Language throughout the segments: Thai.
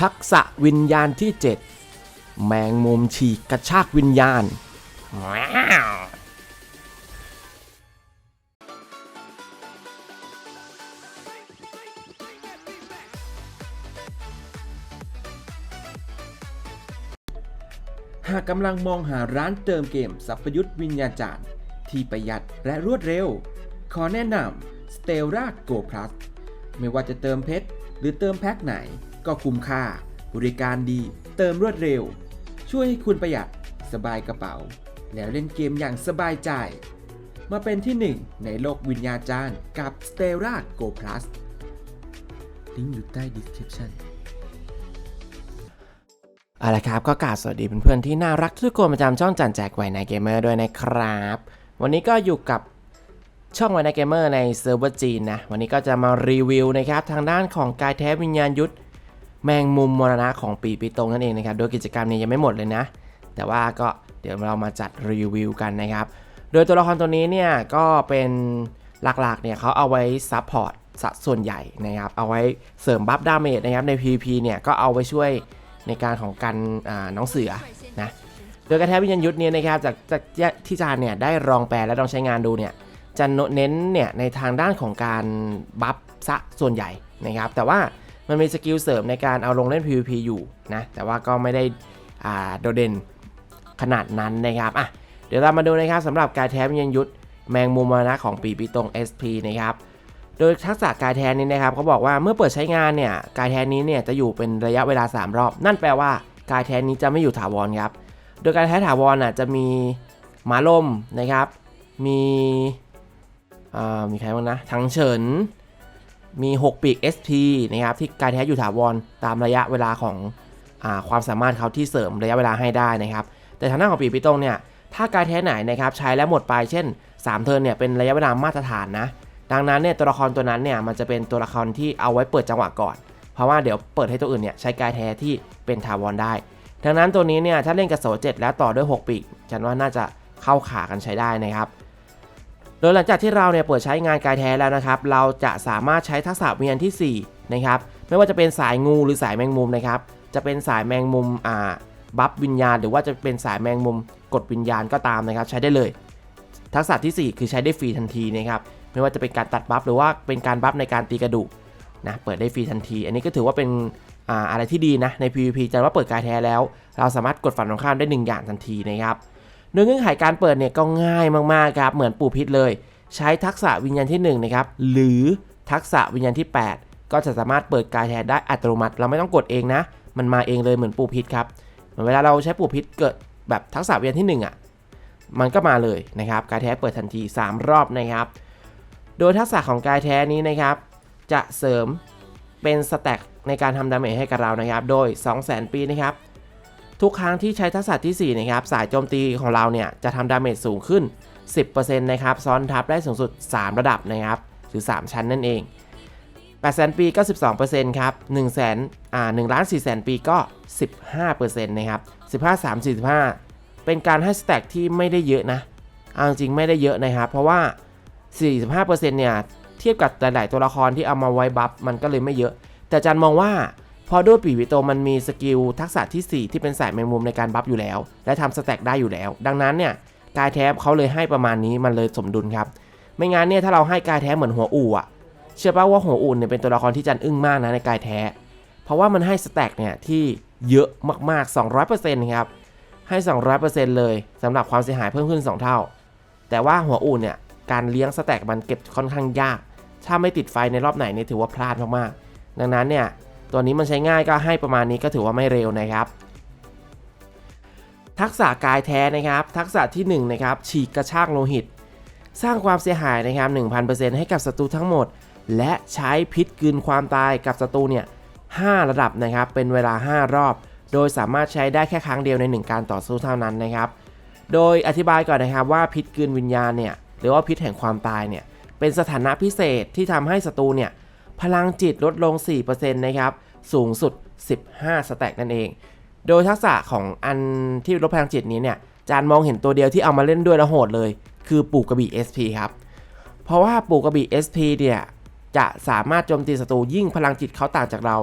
ทักษะวิญญาณที่ 7 แมงมุมฉีกกระชากวิญญาณ หากกำลังมองหาร้านเติมเกมสัพยุทธวิญญาจารย์ ที่ประหยัดและรวดเร็ว ขอแนะนำ Stella Go Plus ไม่ว่าจะเติมเพชรหรือเติมแพ็คไหน ก็คุ้มค่า บริการดี เติมรวดเร็ว ช่วยให้คุณประหยัด สบายกระเป๋า แล้วเล่นเกมอย่างสบายใจ มาเป็นที่หนึ่งในโลกวิญญาจารย์กับ Stella Go Plus ลิงก์อยู่ใต้ description เอาละครับก็กราบสวัสดีเพื่อนๆที่น่ารักทุกคนประจำช่องจันแจกไวในเกมเมอร์ด้วยนะครับ วันนี้ก็อยู่กับช่องไวในเกมเมอร์ในเซิร์ฟเวอร์จีนนะ วันนี้ก็จะมารีวิวนะครับ ทางด้านของกายแท้วิญญาณยุทธ แมงมุมมรณะของปีปีตรงนั่นเองนะครับ โดยกิจกรรมนี้ยังไม่หมดเลยนะ แต่ว่าก็เดี๋ยวเรามาจัดรีวิวกันนะครับ โดยตัวละครตัวนี้เนี่ยก็เป็นหลักๆเนี่ยเขาเอาไว้ซับพอร์ตสส่วนใหญ่นะครับ เอาไว้เสริมบัฟดาเมจนะครับใน PVP เนี่ยก็เอาไว้ช่วยในการของการน้องเสือนะ โดยกระแทกวิญญาณยุทธเนี่ยนะครับจากจากที่จานเนี่ยได้ลองแปลและลองใช้งานดูเนี่ยจะเน้นเนี่ยในทางด้านของการบัฟซะส่วนใหญ่นะครับ แต่ว่า มันมีสกิลเสริมในการเอาลงเล่น PVP อยู่นะแต่ว่าก็ไม่ได้โดดเด่นขนาดนั้นนะครับอะเดี๋ยวเรามาดูนะครับสำหรับการแท้วิญญาณยุทธแมงมุมมรณะของปีปีตรง SP นะครับโดยทักษะกายแทนนี้นะครับเขาบอกว่าเมื่อเปิดใช้งานเนี่ยกายแทนนี้เนี่ยจะอยู่เป็นระยะเวลา 3 รอบ นั่นแปลว่ากายแทนนี้จะไม่อยู่ถาวรครับ โดยการแท้ถาวรน่ะจะมีหมาลมนะครับ มีอ่ามีใครบ้างนะทั้งเฉิน มี 6 ปีก SP นะครับที่กายแท้อยู่ถาวรตามระยะเวลาของอความสามารถเขาที่เสริมระยะเวลาให้ได้นะครับ แต่ทางด้านของปีกพิตรงเนี่ยถ้ากายแท้ไหนนะครับใช้แล้วหมดไปเช่น 3 เทิร์นเนี่ยเป็นระยะเวลามาตรฐานนะดังนั้นเนี่ยตัวละครตัวนั้นเนี่ยมันจะเป็นตัวละครที่เอาไว้เปิดจังหวะก่อน เพราะว่าเดี๋ยวเปิดให้ตัวอื่นเนี่ยใช้กายแท้ที่เป็นถาวรได้ ดังนั้นตัวนี้เนี่ยถ้าเล่นกับโสเจ็ดแล้วต่อด้วย 6 ปีกฉันว่าน่าจะเข้าขากันใช้ได้นะครับ โดยหลังจากที่เราเนี่ยเปิดใช้งานกายแท้แล้วนะครับ เราจะสามารถใช้ทักษะวิญญาณที่4นะครับ ไม่ว่าจะเป็นสายงูหรือสายแมงมุมนะครับ จะเป็นสายแมงมุมอ่าบัฟวิญญาณ หรือว่าจะเป็นสายแมงมุมกดวิญญาณก็ตามนะครับ ใช้ได้เลย ทักษะทีสี่4 คือใช้ได้ฟรีทันทีนะครับ ไม่ว่าจะเป็นการตัดบัฟหรือว่าเป็นการบัฟในการตีกระดูกนะ เปิดได้ฟรีทันที อันนี้ก็ถือว่าเป็นออะไรที่ดีนะใน PVP จะว่าเปิดกายแท้แล้ว เราสามารถกดฝันตรงข้ามได้ 1 อย่างทันทีนะครับ โดยเงื่อนไขการเปิดเนี่ยก็ง่ายมากๆครับ เหมือนปูพิษเลย ใช้ทักษะวิญญาณที่1นะครับ หรือทักษะวิญญาณที่ 8 ก็จะสามารถเปิดกายแท้ได้อัตโนมัติ เราไม่ต้องกดเองนะ มันมาเองเลยเหมือนปูพิษครับ เหมือนเวลาเราใช้ปูพิษเกิดแบบทักษะวิญญาณที่1อะ มันก็มาเลยนะครับกายแท้เปิดทันที 3 รอบนะครับ โดยทักษะของกายแท้นี้นะครับ จะเสริมเป็นสแต็กในการทำดาเมจให้กับเรานะครับ โดย 200,000ปีนะครับ ทุกครั้งที่ใช้ทักษะทีสี่4นะครับสายโจมตีของเราเนี่ยจะทำดาเมจสูงขึ้น 10%นะครับซ้อนทับได้สูงสุด 3 ระดับนะครับหรือ 3 ชั้นนั่นเอง800,000ปีก็ 12%ครับ1แสนอ่า1ล้าน4แสนปีก็ 15%นะครับ15 3 45 เป็นการให้สแต็กที่ไม่ได้เยอะนะเอาจริงไม่ได้เยอะนะครับ เพราะว่า 45%เนี่ยเทียบกับหลาย ๆ ตัวละครที่เอามาไว้บัฟมันก็เลยไม่เยอะ แต่อาจันมองว่า พอด้วยปีวิโตมันมีสกิลทักษะที่ 4 ที่เป็นสายแมงมุมในการบัฟอยู่แล้ว และทำสแต็กได้อยู่แล้ว ดังนั้นเนี่ยกายแท้เขาเลยให้ประมาณนี้มันเลยสมดุลครับ ไม่งั้นเนี่ยถ้าเราให้กายแท้เหมือนหัวอู่อะเชื่อป่าว่าหัวอู่เนี่ยเป็นตัวละครที่จันอึ้งมากนะในกายแท้ เพราะว่ามันให้สแต็กเนี่ยที่เยอะมากๆ 200%ครับให้ 200%เลยสำหรับความเสียหายเพิ่มขึ้น 2 เท่า แต่ว่าหัวอู่เนี่ยการเลี้ยงสแต็กมันเก็บค่อนข้างยาก ถ้าไม่ติดไฟในรอบไหนเนี่ยถือว่าพลาดมากๆดังนั้นเนี่ย ตัวนี้มันใช้ง่ายก็ให้ประมาณนี้ก็ถือว่าไม่เร็วนะครับ ทักษะกายแท้นะครับ ทักษะที่1นะครับฉีกกระชากโลหิต สร้างความเสียหายนะครับ1,000%ให้กับศัตรูทั้งหมด และใช้พิษกืนความตายกับศัตรูเนี่ย5ระดับนะครับเป็นเวลา 5 รอบ โดยสามารถใช้ได้แค่ครั้งเดียวใน 1 การต่อสู้เท่านั้นนะครับ โดยอธิบายก่อนนะครับว่าพิษกืนวิญญาณเนี่ยหรือว่าพิษแห่งความตายเนี่ยเป็นสถานะพิเศษที่ทำให้ศัตรูเนี่ย พลังจิตลดลง 4%นะครับ สูงสุด 15 สแต็กนั่นเอง โดยทักษะของอันที่ลดพลังจิตนี้เนี่ย จานมองเห็นตัวเดียวที่เอามาเล่นด้วยแล้วโหดเลย คือปูกกระบี่ SP ครับ เพราะว่าปูกกระบี่ SP เนี่ย จะสามารถโจมตีศัตรูยิ่งพลังจิตเขาต่างจากเรา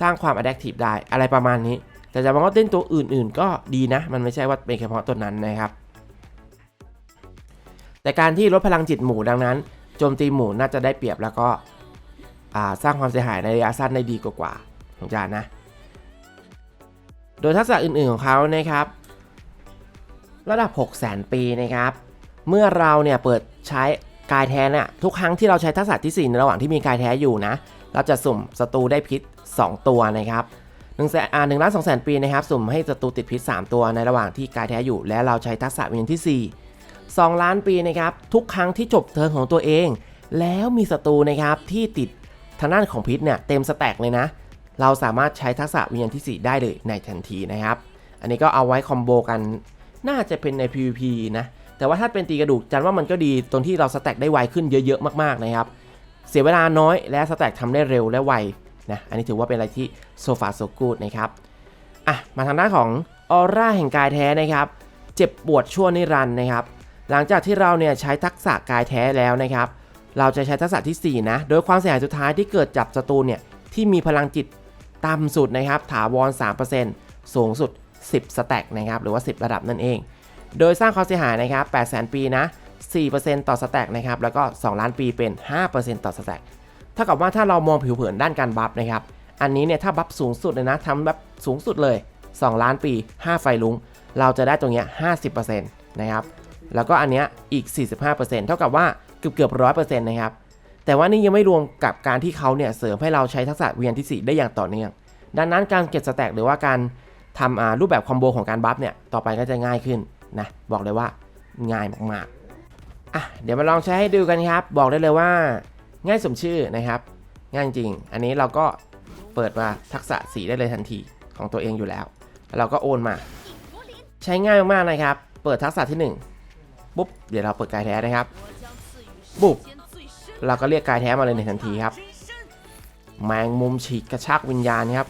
สร้างความ adaptive ได้ อะไรประมาณนี้ แต่จะมองว่าเต้นตัวอื่น ๆ ก็ดีนะ มันไม่ใช่ว่าเป็นเฉพาะตัวนั้นนะครับ แต่การที่ลดพลังจิตหมู่ดังนั้น โจมตีหมู่น่าจะได้เปรียบแล้วก็ สร้างความเสียหายในระยะสั้นได้ดีกว่าของจานนะ โดยทักษะอื่นๆของเขานะครับ ระดับ 6 0 0 0 0 0 ปีนะครับ เมื่อเราเนี่ยเปิดใช้กายแท้เนี่ยทุกครั้งที่เราใช้ทักษะที่ 4 ในระหว่างที่มีกายแท้อยู่นะ เราจะสุ่มศัตรูได้พิษ 2 ตัวนะครับหนึ่งแสนอ่าหนึ่งล้านสองแสนปีนะครับ สุ่มให้ศัตรูติดพิษ 3 ตัวในระหว่างที่กายแท้อยู่ และเราใช้ทักษะวิญญาณที่ 4 2 ล้านปีนะครับ ทุกครั้งที่จบเทิร์นของตัวเอง แล้วมีศัตรูนะครับที่ติด ทางด้านของพิษเนี่ยเต็มสแต็กเลยนะ เราสามารถใช้ทักษะวิญญาณที่ 4 ได้เลยในทันทีนะครับ อันนี้ก็เอาไว้คอมโบกัน น่าจะเป็นใน PVP นะ แต่ว่าถ้าเป็นตีกระดูกจันว่ามันก็ดีตรงที่เราสแต็กได้ไวขึ้นเยอะๆมากๆนะครับ เสียเวลาน้อยและสแต็กทำได้เร็วและไวนะ อันนี้ถือว่าเป็นอะไรที่โซฟาโซกูดนะครับอะมาทางด้านของออร่าแห่งกายแท้นะครับ เจ็บปวดชั่วนิรันดร์นะครับ หลังจากที่เราเนี่ยใช้ทักษะกายแท้แล้วนะครับ เราจะใช้ทักษะทีสี่ 4 นะ โดยความเสียหายสุดท้ายที่เกิดจับศัตรูเนี่ย ที่มีพลังจิตต่ำสุดนะครับ ถาวร 3%สูงสุด 10 สแต็กนะครับ หรือว่า 10 ระดับนั่นเอง โดยสร้างความเสียหายนะครับ800,000 ปีนะ 4%ต่อสแต็กนะครับ แล้วก็ 2 ล้านปีเป็น 5%ต่อสแต็กเท่ากับว่าถ้าเรามองผิวเผินด้านการบัฟนะครับ อันนี้เนี่ยถ้าบัฟสูงสุดเลยนะทำแบบสูงสุดเลย 2 ล้านปี 5 ไฟลุง เราจะได้ตรงเนี้ย50%นะครับ แล้วก็อันเนี้ยอีก 45%เท่ากับว่า เกือบเกือบร้อยเปอร์เซ็นต์นะครับ แต่ว่านี่ยังไม่รวมกับการที่เขาเนี่ยเสริมให้เราใช้ทักษะเวียนที่ 4 ได้อย่างต่อเนื่อง ดังนั้นการเก็บสแต็กหรือว่าการทำรูปแบบคอมโบของการบัฟเนี่ยต่อไปก็จะง่ายขึ้นนะบอกเลยว่าง่ายมากๆอะเดี๋ยวมาลองใช้ให้ดูกันครับ บอกได้เลยว่า ง่ายสมชื่อนะครับง่ายจริง อันนี้เราก็เปิดมาทักษะสีได้เลยทันทีของตัวเองอยู่แล้วแล้วเราก็โอนมา ใช้ง่ายมากๆนะครับ เปิดทักษะที่หนึ่งปุ๊บ เดี๋ยวเราเปิดกายแท้นะครับ บุบเราก็เรียกกายแท้มาเลยในทันทีครับ แมงมุมฉีกกระชากวิญญาณครับ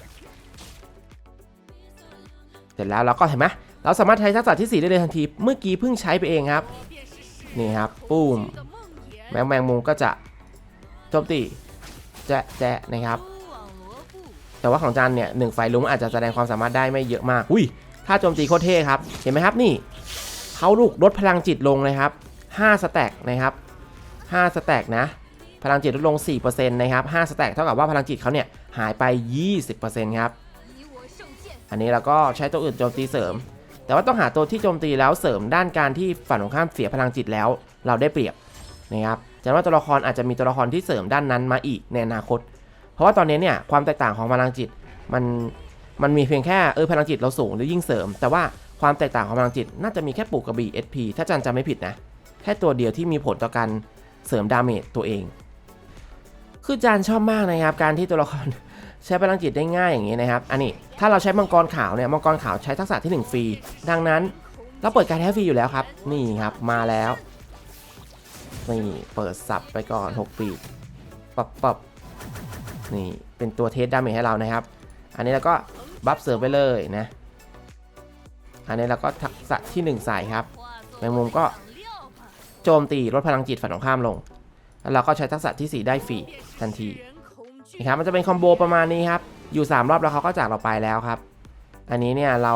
เสร็จแล้วเราก็เห็นไหมเราสามารถใช้ทักษะที่ 4 ได้เลยทันที เมื่อกี้เพิ่งใช้ไปเองครับ นี่ครับปุ้มแมงแมงมุมก็จะโจมตีแจ๊ะแจ๊ะนะครับ แต่ว่าของจันเนี่ยหนึ่งไฟลุงอาจจะแสดงความสามารถได้ไม่เยอะมาก อุ้ยถ้าโจมตีโคตรเท่ครับ เห็นไหมครับนี่เขาลูกลดพลังจิตลงเลยครับ5สแต็กนะครับ 5สแต็กนะ พลังจิตลดลง 4%นะครับ5สแต็กเท่ากับว่าพลังจิตเขาเนี่ยหายไป 20%ครับ อันนี้เราก็ใช้ตัวอื่นโจมตีเสริม แต่ว่าต้องหาตัวที่โจมตีแล้วเสริมด้านการที่ฝั่งของข้ามเสียพลังจิตแล้ว เราได้เปรียบนะครับแต่ว่าตัวละครอาจจะมีตัวละครที่เสริมด้านนั้นมาอีกในอนาคต เพราะว่าตอนนี้เนี่ยความแตกต่างของพลังจิตมันมันมีเพียงแค่เออพลังจิตเราสูงหรือยิ่งเสริม แต่ว่าความแตกต่างของพลังจิต น่าจะมีแค่ปลูกกระบี่ SP ถ้าจันจำไม่ผิดนะ แค่ตัวเดียวที่มีผลต่อการ เสริมดาเมจตัวเอง คือจานชอบมากนะครับ การที่ตัวละครใช้พลังจิตได้ง่ายอย่างนี้นะครับ อันนี้ถ้าเราใช้มังกรขาวเนี่ยมังกรขาวใช้ทักษะที่ 1 ฟรี ดังนั้นเราเปิดการแท้ฟรีอยู่แล้วครับ นี่ครับมาแล้วนี่เปิดสับไปก่อน6ปีปับปับนี่เป็นตัวเทสดาเมจให้เรานะครับ อันนี้เราก็บัฟเสริมไปเลยนะ อันนี้เราก็ทักษะที่ 1 ใส่ครับแมงมุมก็ โจมตีลดพลังจิตฝั่งตรงข้ามลง แล้วเราก็ใช้ทักษะที่ 4 ได้ฟรีทันทีนะครับมันจะเป็นคอมโบประมาณนี้ครับ อยู่ 3 รอบแล้วเขาก็จากเราไปแล้วครับ อันนี้เนี่ยเรา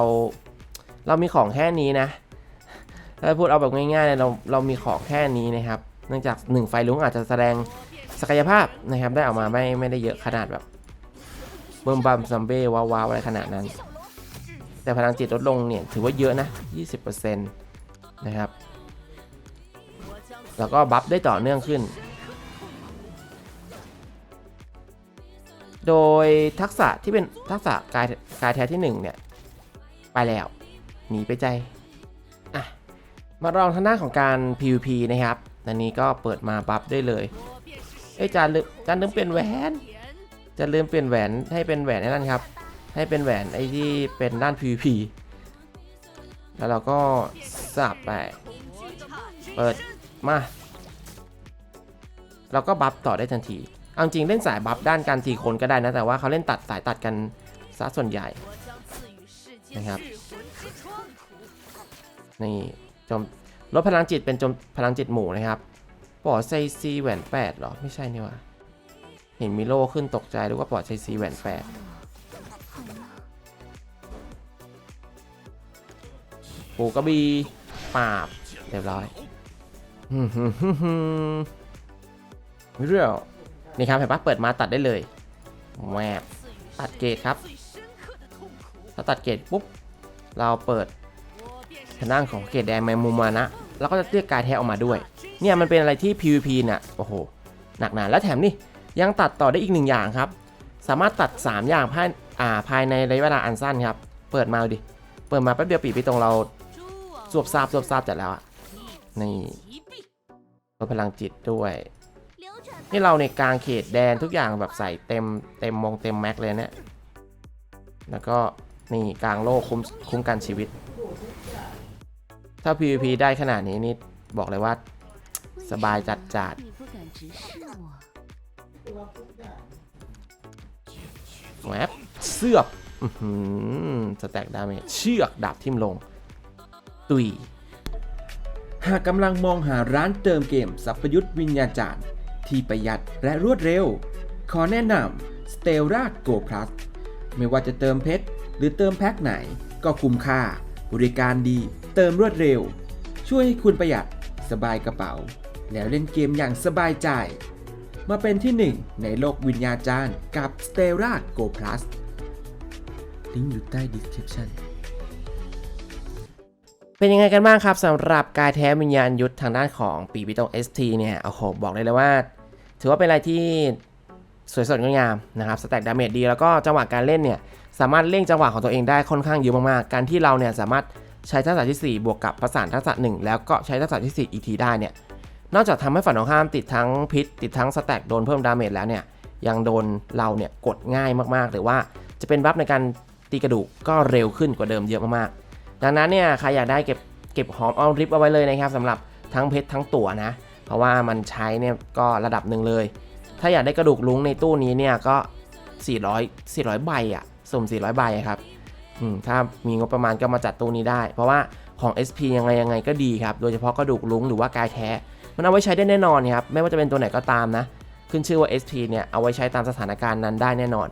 เรามีของแค่นี้นะ ถ้าพูดเอาแบบง่ายๆเลยเราเรามีของแค่นี้นะครับ เนื่องจาก 1 ไฟลุงอาจจะแสดงศักยภาพนะครับได้ออกมาไม่ไม่ได้เยอะขนาดแบบเบิ่มบัมซัมเบ้ว้าวอะไรขนาดนั้น แต่พลังจิตลดลงเนี่ยถือว่าเยอะนะ 20%นะครับ แล้วก็บัฟได้ต่อเนื่องขึ้น โดยทักษะที่เป็นทักษะกายกายแท้ที่ 1 เนี่ย ไปแล้ว หนีไปใจ อะ มาลองทางด้านของการ PVP นะครับอันนี้ก็เปิดมาบัฟได้เลยเอ้ยจานลืมจานลืมเปลี่ยนแหวนจะลืมเปลี่ยนแหวนให้เป็นแหวนนั่นครับ ให้เป็นแหวนไอ้ที่เป็นด้าน PVP แล้วเราก็สับไป เปิด มาเราก็บัฟต่อได้ทันที เอาจริงเล่นสายบัฟด้านการตีคนก็ได้นะ แต่ว่าเขาเล่นตัดสายตัดกันซะส่วนใหญ่นะครับ นี่จมลดพลังจิตเป็นจมพลังจิตหมู่นะครับปอดไซซีแหวนแปดหรอ ไม่ใช่นี่วะเห็นมิโลขึ้นตกใจหรือว่าปอดไซซีแหวนแปดปูกระบีปาบเรียบร้อย เรื่องนี่ครับเห็นปะเปิดมาตัดได้เลยแวบตัดเกรดครับ ถ้าตัดเกรดปุ๊บ เราเปิดทางด้านของเกรดแดงแมงมุมมานะ แล้วก็จะเรียกกายแท้ออกมาด้วย เนี่ยมันเป็นอะไรที่ PVP เนี่ยโอ้โห หนักหนาและแถมนี่ยังตัดต่อได้อีกหนึ่งอย่างครับ สามารถตัด 3 อย่างภายอ่าภายในระยะเวลาอันสั้นครับ เปิดมาดูดิเปิดมาแป๊บเดียวปีไปตรงเราสวบซาบสวบซาบจัดแล้วอะนี่ ดพลังจิตด้วย นี่เราในกลางเขตแดนทุกอย่างแบบใส่เต็มเต็มมงเต็มแม็กเลยเนะี่ยแล้วก็นี่กลางโลกคุ้มคุ้มกันชีวิต ถ้า PVP ได้ขนาดนี้นี่บอกเลยว่าสบายจัดจัดแวบเสือกสแต็กดาเมจเชือกดาบทิ่มลง ตุย หากกำลังมองหาร้านเติมเกมสัพยุทธวิญญาจารย์ที่ประหยัดและรวดเร็ว ขอแนะนำ Stella Go Plus ไม่ว่าจะเติมเพชรหรือเติมแพ็คไหนก็คุ้มค่า บริการดี เติมรวดเร็ว ช่วยให้คุณประหยัดสบายกระเป๋า แล้วเล่นเกมอย่างสบายใจ มาเป็นที่หนึ่งในโลกวิญญาจารย์กับ Stella Go Plus ลิงก์อยู่ใต้ description เป็นยังไงกันบ้างครับสำหรับกายแท้วิญญาณยุทธทางด้านของปีปิโตง ST เนี่ยโอ้โหบอกเลยเลยว่า ถือว่าเป็นอะไรที่สวยสดงดงามนะครับสแต็กดาเมจดีแล้วก็จังหวะการเล่นเนี่ยสามารถเร่งจังหวะของตัวเองได้ค่อนข้างเยอะมากๆ การที่เราเนี่ยสามารถใช้ทักษะที่ 4 บวกกับประสานทักษะ 1 แล้วก็ใช้ทักษะที่ 4 อีกทีได้เนี่ยนอกจากทำให้ฝั่งตรงข้ามติดทั้งพิษ ติดทั้งสแต็กโดนเพิ่มดาเมจแล้วเนี่ยยังโดนเราเนี่ยกดง่ายมากๆ หรือว่าจะเป็นบัฟในการตีกระดูกก็เร็วขึ้นกว่าเดิมเยอะมากๆ ดังนั้นเนี่ยใครอยากได้เก็บเก็บหอมเอาริบเอาไว้เลยนะครับสำหรับทั้งเพชรทั้งตั๋วนะ เพราะว่ามันใช้เนี่ยก็ระดับหนึ่งเลย ถ้าอยากได้กระดูกลุงในตู้นี้เนี่ยก็ 400 400 ใบอะสุ่ม 400 ใบครับถ้ามีงบประมาณก็มาจัดตู้นี้ได้ เพราะว่าของ SP ยังไงยังไงก็ดีครับ โดยเฉพาะกระดูกลุงหรือว่ากายแท้ มันเอาไว้ใช้ได้แน่นอนครับ ไม่ว่าจะเป็นตัวไหนก็ตามนะ ขึ้นชื่อว่า SP เนี่ยเอาไว้ใช้ตามสถานการณ์นั้นได้แน่นอน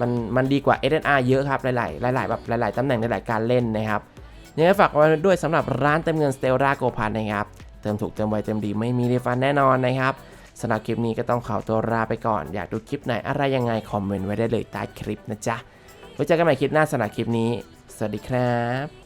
มันมันดีกว่า SNR เยอะครับ หลาย ๆ หลาย ๆ แบบหลาย ๆ ตำแหน่งหลาย ๆ การเล่นนะครับยังไงฝากไว้ด้วยสำหรับร้านเติมเงินสเตลราโกพันนะครับ เติมถูกเติมไวเติมดีไม่มีรีฟันแน่นอนนะครับสำหรับคลิปนี้ก็ต้องขอตัวลาไปก่อน อยากดูคลิปไหนอะไรยังไงคอมเมนต์ไว้ได้เลยใต้คลิปนะจ๊ะ ไว้เจอกันใหม่คลิปหน้าสำหรับคลิปนี้ สวัสดีครับ